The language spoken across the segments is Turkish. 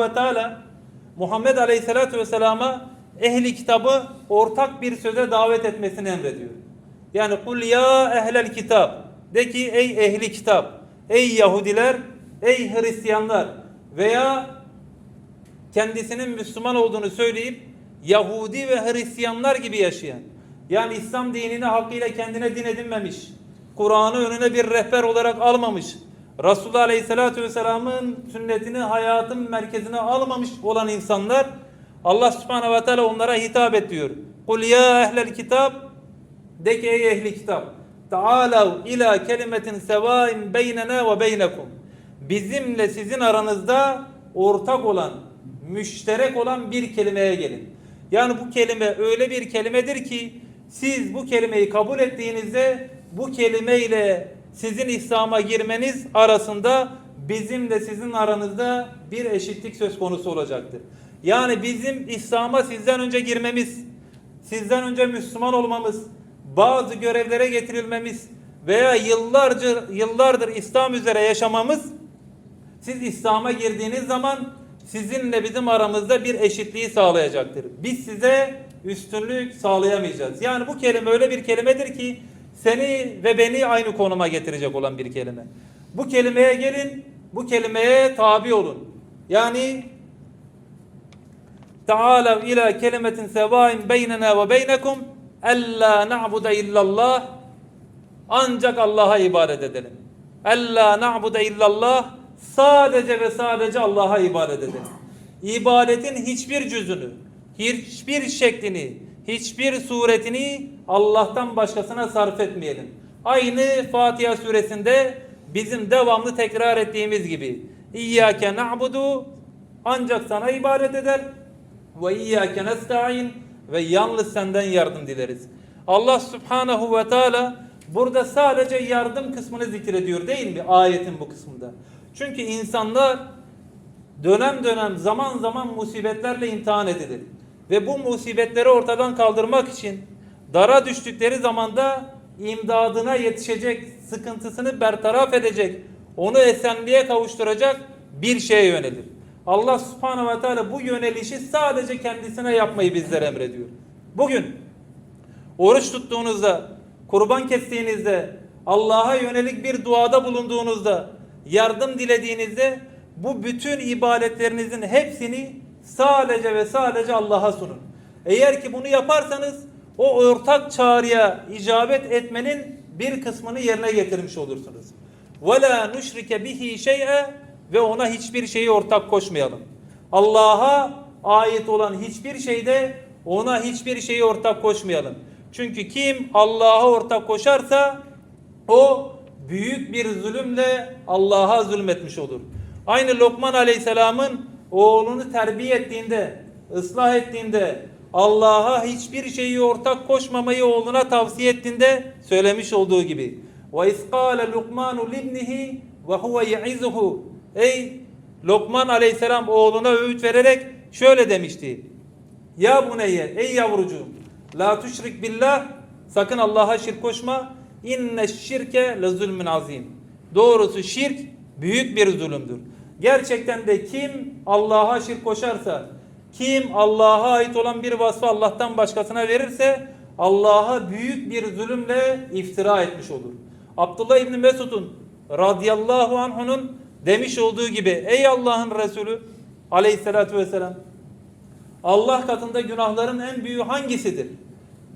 Subhanahu ve Teala Muhammed Aleyhisselatü Vesselam'a ehli kitabı ortak bir söze davet etmesini emrediyor. Yani kul ya ehlel kitap de ki ey ehli kitap, ey Yahudiler, ey Hristiyanlar veya kendisinin Müslüman olduğunu söyleyip Yahudi ve Hristiyanlar gibi yaşayan yani İslam dinini hakkıyla kendine din edinmemiş, Kur'an'ı önüne bir rehber olarak almamış, Resulullah Aleyhisselatü Vesselam'ın sünnetini hayatın merkezine almamış olan insanlar Allah Subhanahu ve Teala onlara hitap et diyor. Kul ya ehlel kitap de ki ey ehli kitap Taalav ila kelimetin sevain beynena ve beynekum Bizimle sizin aranızda ortak olan, müşterek olan bir kelimeye gelin. Yani bu kelime öyle bir kelimedir ki siz bu kelimeyi kabul ettiğinizde bu kelimeyle sizin İslam'a girmeniz arasında bizimle sizin aranızda bir eşitlik söz konusu olacaktır. Yani bizim İslam'a sizden önce girmemiz, sizden önce Müslüman olmamız, bazı görevlere getirilmemiz veya yıllarca yıllardır İslam üzere yaşamamız siz İslam'a girdiğiniz zaman sizinle bizim aramızda bir eşitliği sağlayacaktır. Biz size üstünlük sağlayamayacağız. Yani bu kelime öyle bir kelimedir ki seni ve beni aynı konuma getirecek olan bir kelime. Bu kelimeye gelin, bu kelimeye tabi olun. Yani Taalav ila kelimetin sevain beynena ve beynekum ella na'bude illallah ancak Allah'a ibadet edelim. Ella na'bude illallah sadece ve sadece Allah'a ibadet edelim. İbadetin hiçbir cüzünü, hiçbir şeklini, hiçbir suretini Allah'tan başkasına sarf etmeyelim. Aynı Fatiha suresinde bizim devamlı tekrar ettiğimiz gibi İyyâke na'budu ancak sana ibadet eder ve iyyâke nesta'in ve yalnız senden yardım dileriz. Allah Subhanahu ve Teala burada sadece yardım kısmını zikrediyor değil mi ayetin bu kısmında? Çünkü insanlar dönem dönem zaman zaman musibetlerle imtihan edilir. Ve bu musibetleri ortadan kaldırmak için dara düştükleri zamanda imdadına yetişecek, sıkıntısını bertaraf edecek, onu esenliğe kavuşturacak bir şeye yönelir. Allah subhanahu ve teala bu yönelişi sadece kendisine yapmayı bizlere emrediyor. Bugün oruç tuttuğunuzda, kurban kestiğinizde, Allah'a yönelik bir duada bulunduğunuzda, yardım dilediğinizde bu bütün ibadetlerinizin hepsini sadece ve sadece Allah'a sunun. Eğer ki bunu yaparsanız o ortak çağrıya icabet etmenin bir kısmını yerine getirmiş olursunuz. La nuşrike bihi şey'e ve ona hiçbir şeyi ortak koşmayalım. Allah'a ait olan hiçbir şeyde ona hiçbir şeyi ortak koşmayalım. Çünkü kim Allah'a ortak koşarsa o büyük bir zulümle Allah'a zulmetmiş olur. Aynı Lokman Aleyhisselam'ın oğlunu terbiye ettiğinde, ıslah ettiğinde, Allah'a hiçbir şeyi ortak koşmamayı oğluna tavsiye ettiğinde söylemiş olduğu gibi. Ve isqale Lukmanu libnihi ve huve ya'izuhu. Ey Lokman Aleyhisselam oğluna öğüt vererek şöyle demişti. Ya buneyye, ey yavrucuğum, la tuşrik billah, sakın Allah'a şirk koşma. İnne şirke le zulmün azim. Doğrusu şirk büyük bir zulümdür. Gerçekten de kim Allah'a şirk koşarsa, kim Allah'a ait olan bir vasfı Allah'tan başkasına verirse Allah'a büyük bir zulümle iftira etmiş olur. Abdullah İbni Mesud'un radıyallahu anh'unun demiş olduğu gibi ey Allah'ın Resulü aleyhissalatü vesselam Allah katında günahların en büyüğü hangisidir?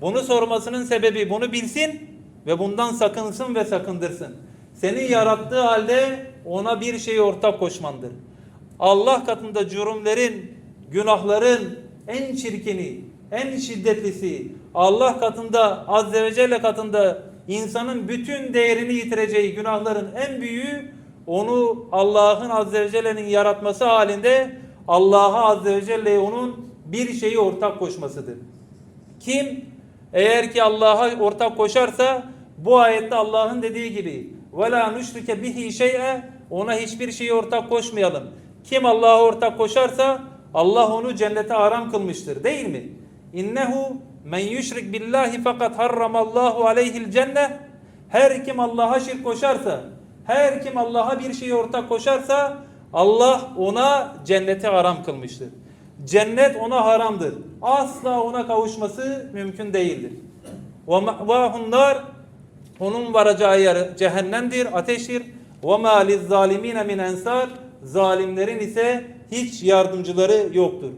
Bunu sormasının sebebi bunu bilsin ve bundan sakınsın ve sakındırsın. Seni yarattığı halde ona bir şeyi ortak koşmandır. Allah katında cürümlerin, günahların en çirkini, en şiddetlisi, Allah katında, Azze ve Celle katında insanın bütün değerini yitireceği günahların en büyüğü onu Allah'ın Azze ve Celle'nin yaratması halinde Allah'a Azze ve Celle'ye onun bir şeyi ortak koşmasıdır. Kim eğer ki Allah'a ortak koşarsa bu ayette Allah'ın dediği gibi ve la nüşrike bihi şey'e ona hiçbir şeyi ortak koşmayalım. Kim Allah'a ortak koşarsa Allah onu cennete aram kılmıştır değil mi? İnnehu men yüşrik billahi fakat harramallahu aleyhil cennet. Her kim Allah'a şirk koşarsa, her kim Allah'a bir şeyi ortak koşarsa Allah ona cenneti haram kılmıştır. Cennet ona haramdır. Asla ona kavuşması mümkün değildir. Ve ma'vahun nar onun varacağı yer cehennemdir, ateştir. Ve ma lizzalimine min ensar zalimlerin ise hiç yardımcıları yoktur.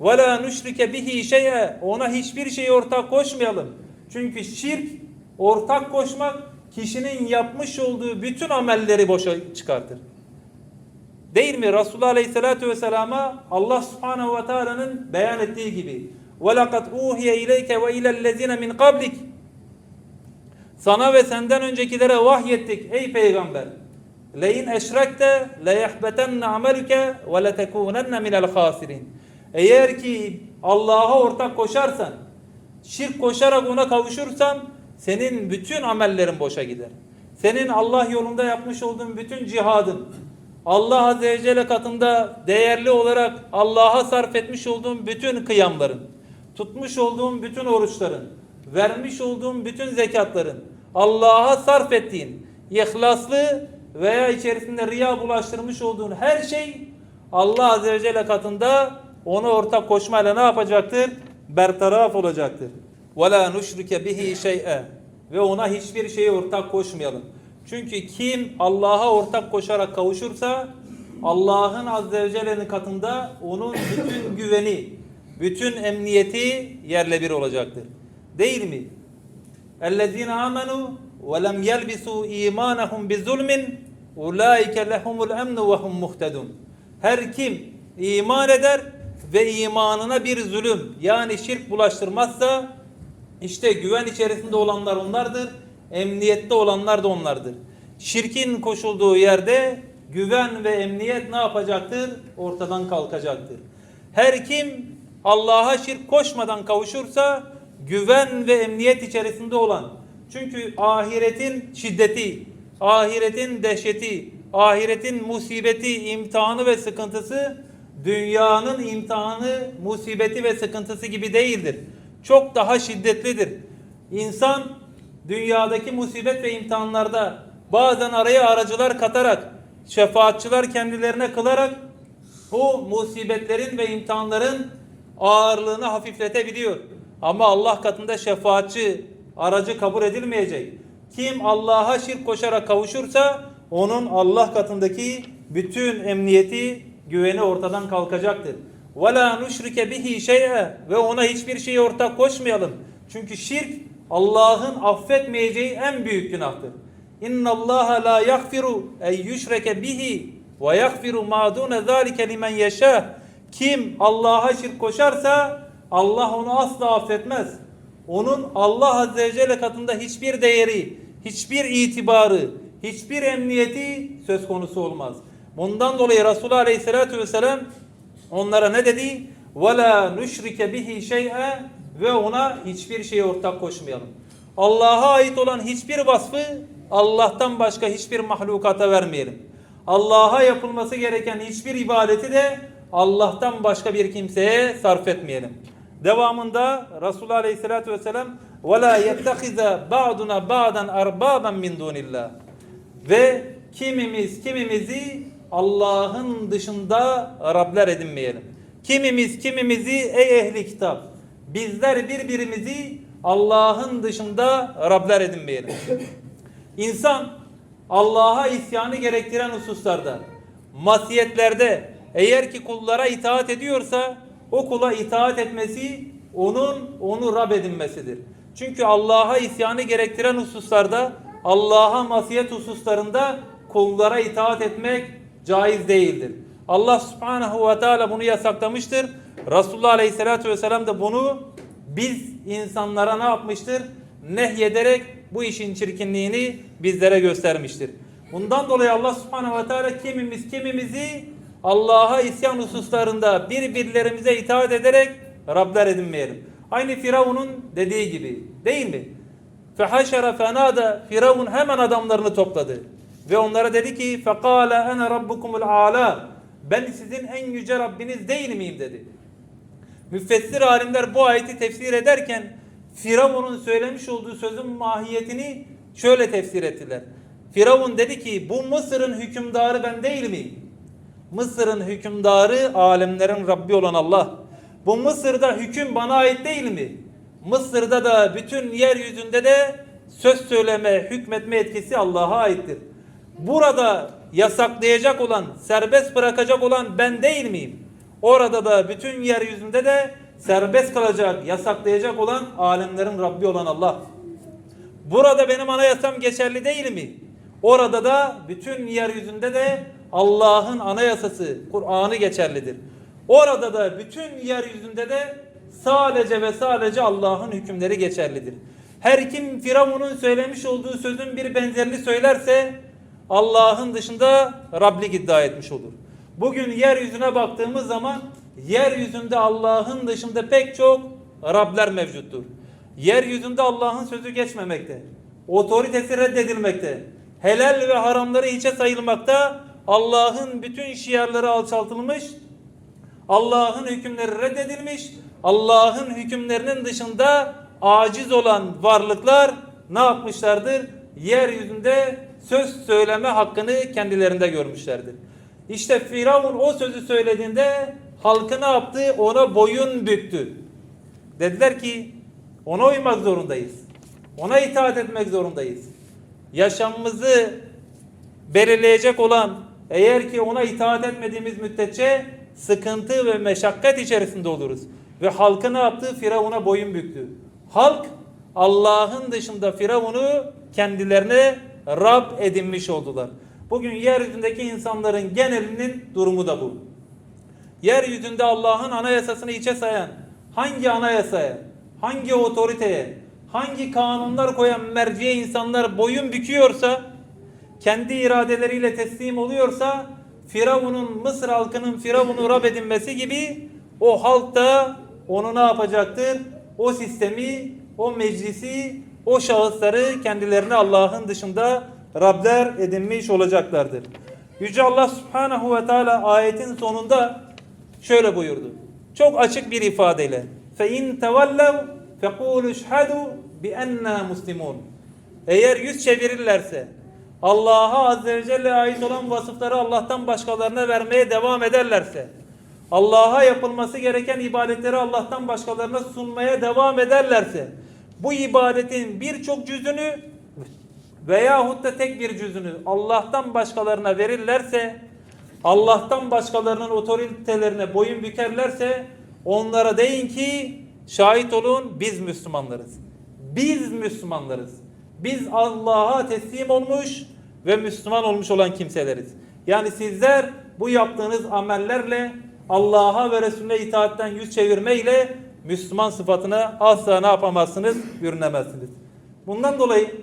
Ve la nüşrike bihi şeye ona hiçbir şeyi ortak koşmayalım. Çünkü şirk ortak koşmak kişinin yapmış olduğu bütün amelleri boşa çıkartır. Değil mi? Resulullah Aleyhisselatü Vesselam'a Allah Subhanahu ve Teala'nın beyan ettiği gibi وَلَقَدْ اُوْهِيَ اِلَيْكَ وَاِلَى الَّذِينَ مِنْ قَبْلِكَ sana ve senden öncekilere vahyettik ey peygamber. Leyin eşrekte leyehbetenne ameluke ve letekunenne minel hasirin. Eğer ki Allah'a ortak koşarsan, şirk koşarak ona kavuşursan senin bütün amellerin boşa gider. Senin Allah yolunda yapmış olduğun bütün cihadın, Allah Azze ve Celle katında değerli olarak Allah'a sarf etmiş olduğun bütün kıyamların, tutmuş olduğun bütün oruçların, vermiş olduğun bütün zekatların, Allah'a sarf ettiğin ihlaslı veya içerisinde riya bulaştırmış olduğun her şey Allah Azze ve Celle katında ona ortak koşmayla ne yapacaktır? Bertaraf olacaktır. وَلَا نُشْرِكَ بِهِ شَيْئًا Ve ona hiçbir şeye ortak koşmayalım. Çünkü kim Allah'a ortak koşarak kavuşursa Allah'ın Azze ve Celle'nin katında onun bütün güveni, bütün emniyeti yerle bir olacaktır. Değil mi? اَلَّذ۪ينَ آمَنُوا وَلَمْ يَلْبِسُوا اِيمَانَهُمْ بِظُلْمٍ اُولَٰئِكَ لَهُمُ الْاَمْنُ وَهُمْ مُهْتَدُونَ Her kim iman eder ve imanına bir zulüm yani şirk bulaştırmazsa işte güven içerisinde olanlar onlardır, emniyette olanlar da onlardır. Şirkin koşulduğu yerde güven ve emniyet ne yapacaktır? Ortadan kalkacaktır. Her kim Allah'a şirk koşmadan kavuşursa güven ve emniyet içerisinde olan çünkü ahiretin şiddeti, ahiretin dehşeti, ahiretin musibeti, imtihanı ve sıkıntısı dünyanın imtihanı, musibeti ve sıkıntısı gibi değildir. Çok daha şiddetlidir. İnsan dünyadaki musibet ve imtihanlarda bazen araya aracılar katarak, şefaatçılar kendilerine kılarak o musibetlerin ve imtihanların ağırlığını hafifletebiliyor. Ama Allah katında şefaatçi, aracı kabul edilmeyecek. Kim Allah'a şirk koşarak kavuşursa onun Allah katındaki bütün emniyeti, güveni ortadan kalkacaktır. وَلَا نُشْرِكَ بِهِ شَيْئًا Ve ona hiçbir şeyi ortak koşmayalım. Çünkü şirk Allah'ın affetmeyeceği en büyük günahtır. İnna Allah la yaghfiru en yushrake bihi ve yaghfiru ma dun zalika limen yasha. Kim Allah'a şirk koşarsa Allah onu asla affetmez. Onun Allah Azze ve Celle katında hiçbir değeri, hiçbir itibarı, hiçbir emniyeti söz konusu olmaz. Bundan dolayı Resulullah Aleyhisselatü Vesselam onlara ne dedi? وَلَا نُشْرِكَ بِهِ شَيْئًا Ve ona hiçbir şeye ortak koşmayalım. Allah'a ait olan hiçbir vasfı Allah'tan başka hiçbir mahlukata vermeyelim. Allah'a yapılması gereken hiçbir ibadeti de Allah'tan başka bir kimseye sarf etmeyelim. Devamında Resulullah Aleyhisselatü Vesselam وَلَا يَتَّخِذَ بَعْدُنَا بَعْدًا أَرْبَابًا مِنْ دُونِ اللّٰهِ Ve kimimiz kimimizi Allah'ın dışında Rabler edinmeyelim. Kimimiz kimimizi ey ehli kitap bizler birbirimizi Allah'ın dışında Rabler edinmeyelim. İnsan Allah'a isyanı gerektiren hususlarda, masiyetlerde eğer ki kullara itaat ediyorsa o kula itaat etmesi onun onu Rab edinmesidir. Çünkü Allah'a isyanı gerektiren hususlarda, Allah'a masiyet hususlarında kullara itaat etmek caiz değildir. Allah subhanahu ve teala bunu yasaklamıştır. Resulullah aleyhissalatü vesselam da bunu biz insanlara ne yapmıştır? Nehyederek bu işin çirkinliğini bizlere göstermiştir. Bundan dolayı Allah subhanahu ve teala kimimiz kimimizi Allah'a isyan hususlarında birbirlerimize itaat ederek Rabler edinmeyelim. Aynı Firavun'un dediği gibi değil mi? Fehaşere fenada Firavun hemen adamlarını topladı. Ve onlara dedi ki fekale ene rabbukumul ala ben sizin en yüce Rabbiniz değil miyim dedi. Müfessir alimler bu ayeti tefsir ederken Firavun'un söylemiş olduğu sözün mahiyetini şöyle tefsir ettiler. Firavun dedi ki bu Mısır'ın hükümdarı ben değil miyim? Mısır'ın hükümdarı, alemlerin Rabbi olan Allah. Bu Mısır'da hüküm bana ait değil mi? Mısır'da da bütün yeryüzünde de söz söyleme, hükmetme etkisi Allah'a aittir. Burada yasaklayacak olan, serbest bırakacak olan ben değil miyim? Orada da bütün yeryüzünde de serbest kalacak, yasaklayacak olan alemlerin Rabbi olan Allah. Burada benim anayasam geçerli değil mi? Orada da bütün yeryüzünde de Allah'ın anayasası, Kur'an'ı geçerlidir. Orada da bütün yeryüzünde de sadece ve sadece Allah'ın hükümleri geçerlidir. Her kim Firavun'un söylemiş olduğu sözün bir benzerini söylerse Allah'ın dışında Rablik iddia etmiş olur. Bugün yeryüzüne baktığımız zaman yeryüzünde Allah'ın dışında pek çok Rabler mevcuttur. Yeryüzünde Allah'ın sözü geçmemekte. Otoritesi reddedilmekte. Helal ve haramları hiçe sayılmakta. Allah'ın bütün şiarları alçaltılmış. Allah'ın hükümleri reddedilmiş. Allah'ın hükümlerinin dışında aciz olan varlıklar ne yapmışlardır? Yeryüzünde söz söyleme hakkını kendilerinde görmüşlerdir. İşte Firavun o sözü söylediğinde halkı ne yaptı? Ona boyun büktü. Dediler ki ona uymak zorundayız. Ona itaat etmek zorundayız. Yaşamımızı belirleyecek olan eğer ki ona itaat etmediğimiz müddetçe sıkıntı ve meşakkat içerisinde oluruz. Ve halkı ne yaptı? Firavun'a boyun büktü. Halk Allah'ın dışında Firavun'u kendilerine Rab edinmiş oldular. Bugün yeryüzündeki insanların genelinin durumu da bu. Yeryüzünde Allah'ın anayasasını içe sayan hangi anayasaya, hangi otoriteye, hangi kanunlar koyan merciye insanlar boyun büküyorsa, kendi iradeleriyle teslim oluyorsa Firavun'un Mısır halkının Firavun'u Rab edinmesi gibi o halk da onu ne yapacaktır? O sistemi, o meclisi, o şahısları kendilerine Allah'ın dışında Rabler edinmiş olacaklardır. Yüce Allah Subhanahu ve Teala ayetin sonunda şöyle buyurdu. Çok açık bir ifadeyle. Fe in tevellev fekulu şhadu bi enna muslimun. Eğer yüz çevirirlerse Allah'a Azze ve Celle ait olan vasıfları Allah'tan başkalarına vermeye devam ederlerse, Allah'a yapılması gereken ibadetleri Allah'tan başkalarına sunmaya devam ederlerse, bu ibadetin birçok cüzünü veyahut da tek bir cüzünü Allah'tan başkalarına verirlerse, Allah'tan başkalarının otoritelerine boyun bükerlerse, onlara deyin ki şahit olun biz Müslümanlarız. Biz Müslümanlarız. Biz Allah'a teslim olmuş ve Müslüman olmuş olan kimseleriz. Yani sizler bu yaptığınız amellerle Allah'a ve Resulüne itaatten yüz çevirmeyle Müslüman sıfatına asla ne yapamazsınız? Bürünemezsiniz. Bundan dolayı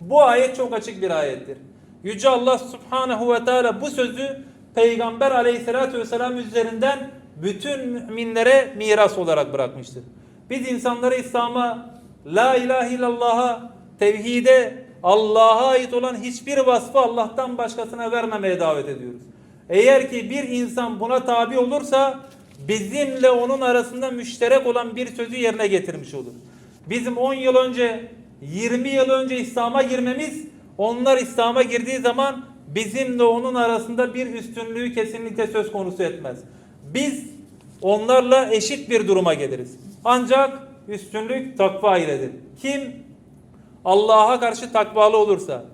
bu ayet çok açık bir ayettir. Yüce Allah Subhanahu ve Teala bu sözü Peygamber Aleyhisselatü Vesselam üzerinden bütün müminlere miras olarak bırakmıştır. Biz insanları İslam'a, La ilahe illallah'a, tevhide, Allah'a ait olan hiçbir vasfı Allah'tan başkasına vermemeye davet ediyoruz. Eğer ki bir insan buna tabi olursa bizimle onun arasında müşterek olan bir sözü yerine getirmiş olur. Bizim 10 yıl önce 20 yıl önce İslam'a girmemiz onlar İslam'a girdiği zaman bizimle onun arasında bir üstünlüğü kesinlikle söz konusu etmez. Biz onlarla eşit bir duruma geliriz. Ancak üstünlük takva iledir. Kim Allah'a karşı takvalı olursa,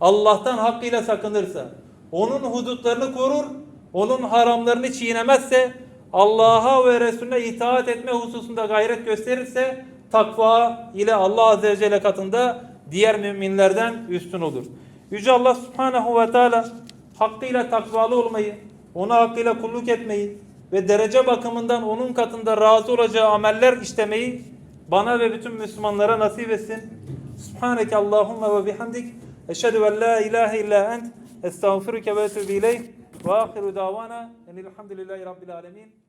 Allah'tan hakkıyla sakınırsa, onun hudutlarını korur, onun haramlarını çiğnemezse, Allah'a ve Resulüne itaat etme hususunda gayret gösterirse, takva ile Allah Azze ve Celle katında diğer müminlerden üstün olur. Yüce Allah Subhanahu ve Teala hakkıyla takvalı olmayı, ona hakkıyla kulluk etmeyi ve derece bakımından onun katında razı olacağı ameller işlemeyi bana ve bütün Müslümanlara nasip etsin. سبحانك اللهم وبحمدك أشهد أن لا إله إلا أنت أستغفرك وأتوب إليك وآخر دعوانا أن الحمد لله رب العالمين.